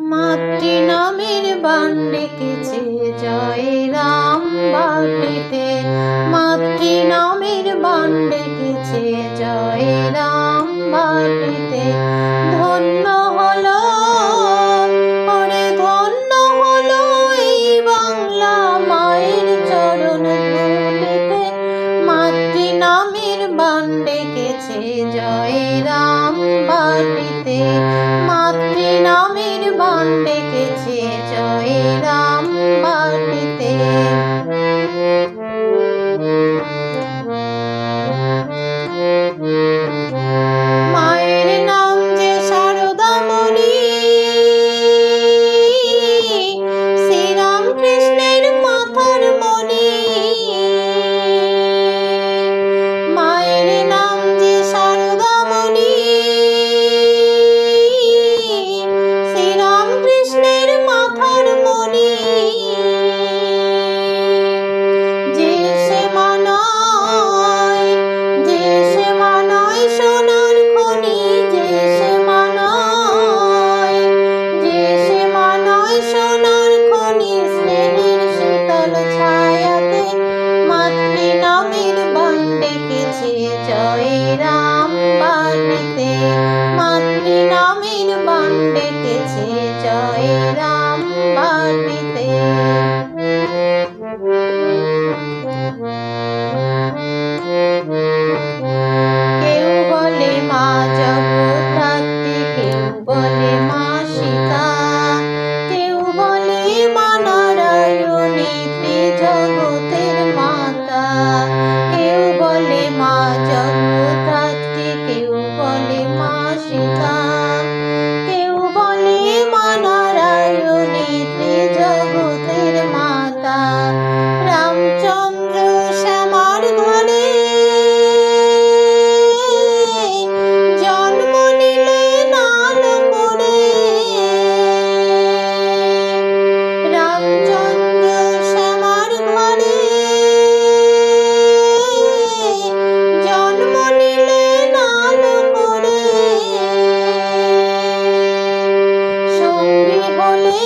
মাতৃ নামের বান ডেকেছে জয় রাম বাটিতে। জয়রাম বাটিতে মাতৃ নামের বান ডেকেছে জয় মাতৃ নামের বান ডেকেছে জয়। রামচন্দ্র শ্যামার ঘরে জন্ম নিলেন আলো করে রামচন্দ্র শ্যামার ঘরে জন্ম নিলেন আলো করে সঙ্গী হলে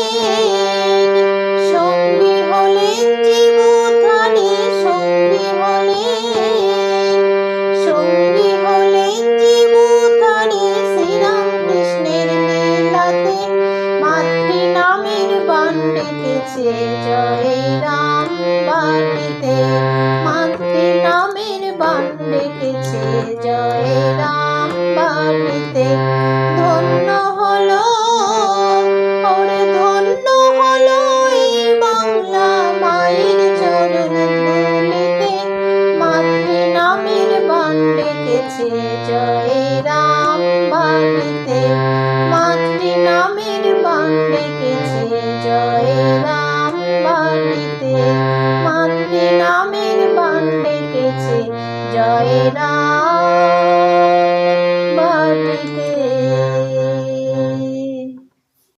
যে জয় রাম বাটিতে মাতৃ নামের বান ডেকেছে। জয় রাম বাটিতে ধন্য হলো, ওরে ধন্য হলো এই বাংলা মায়ের Oh.